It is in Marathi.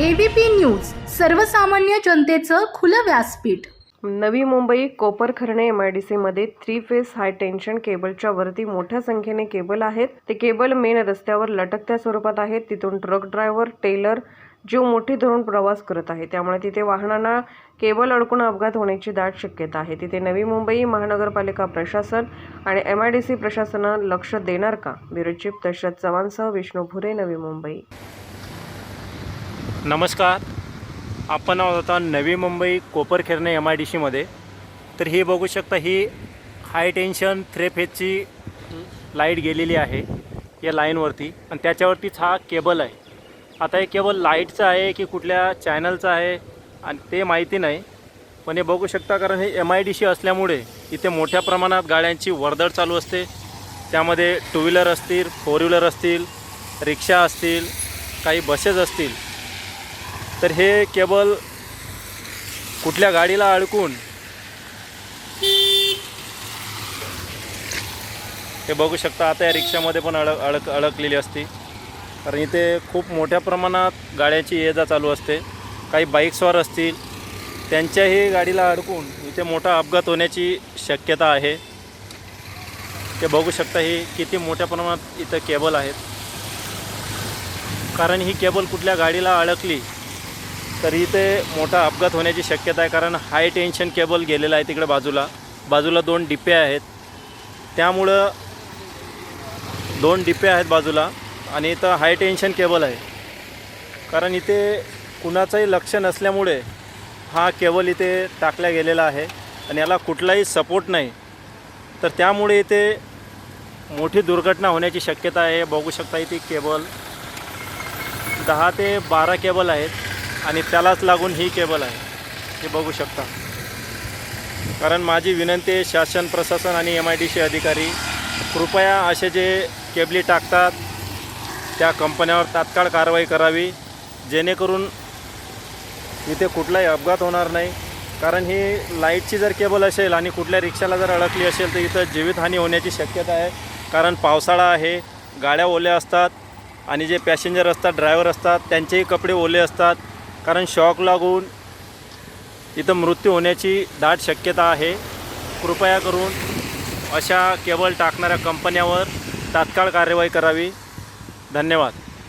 एबीपी न्यूज सर्वसामान्य जनतेचं खुलं व्यासपीठ. Navi Mumbai Koparkhairane M I D सीमध्ये थ्री फेस हाय टेन्शन केबलच्या वरती मोठ्या संख्येने केबल आहेत. ते केबल मेन रस्त्यावर लटकत्या स्वरूपात आहेत. तिथून ट्रक ड्रायव्हर टेलर जीव मोठी धरून प्रवास करत आहे. त्यामुळे तिथे वाहनांना केबल अडकून अपघात होण्याची दाट शक्यता आहे. तिथे नवी मुंबई महानगरपालिका प्रशासन आणि एम आय डी सी प्रशासनानं लक्ष देणार का? ब्युरो चीफ दशरथ चव्हाणसह विष्णू भुरे नवी मुंबई. नमस्कार. आपण आहोत आता Navi Mumbai Koparkhairane M I D सीमध्ये तर ही बघू शकता ही हाय टेन्शन थ्री फेजची लाइट गेलेली आहे या लाईनवरती आणि त्याच्यावरतीच हा केबल आहे. आता हे केबल लाईटचं आहे की कुठल्या चॅनलचं आहे? आणि ते माहिती नाही. पण हे बघू शकता कारण हे एम आय डी सी असल्यामुळे इथे मोठ्या प्रमाणात गाड्यांची वर्दळ चालू असते. त्यामध्ये टू व्हीलर असतील फोर व्हीलर असतील रिक्षा असतील काही बसेस असतील. तर हे केबल कुठल्या गाडीला अडकून हे बघू शकता आता या रिक्षामध्ये पण अडक अडक अडकलेली असते. कारण इथे खूप मोठ्या प्रमाणात गाड्यांची ये जा चालू असते. काही बाईकस्वार असतील त्यांच्याही गाडीला अडकून इथे मोठा अपघात होण्याची शक्यता आहे. ते बघू शकता ही किती मोठ्या प्रमाणात इथं केबल आहेत. कारण ही केबल कुठल्या गाडीला अडकली तर इथे मोठा अपघात होण्याची शक्यता आहे कारण हाय टेन्शन केबल गेलेला आहे तिकडे बाजूला. बाजूला दोन डिप्पे आहेत. त्यामुळं दोन डिप्पे आहेत बाजूला आणि इथं हाय टेन्शन केबल आहे. कारण इथे कुणाचंही लक्ष नसल्यामुळे हा केबल इथे टाकला गेलेला आहे आणि याला कुठलाही सपोर्ट नाही. तर त्यामुळे इथे मोठी दुर्घटना होण्याची शक्यता आहे. बघू शकता इथे केबल दहा ते बारा केबल आहेत. आणि त्यालाच लागून ही केबल आहे. हे बघू शकता. कारण माझी विनंती आहे शासन प्रशासन आणि एम आय डी सी अधिकारी कृपया असे जे केबली टाकतात त्या कंपन्यावर तात्काळ कारवाई करावी जेणेकरून इथे कुठलाही अपघात होणार नाही. कारण ही लाईटची जर केबल असेल आणि कुठल्या रिक्षाला जर अडकली असेल तर इथं जीवितहानी होण्याची शक्यता आहे. कारण पावसाळा आहे गाड्या ओल्या असतात आणि जे पॅसेंजर असतात ड्रायव्हर असतात त्यांचेही कपडे ओले असतात. कारण शॉक लागून इथं मृत्यू होण्याची दाट शक्यता आहे. कृपया करून अशा केबल टाकणाऱ्या कंपन्यावर तात्काळ कार्यवाही करावी. धन्यवाद.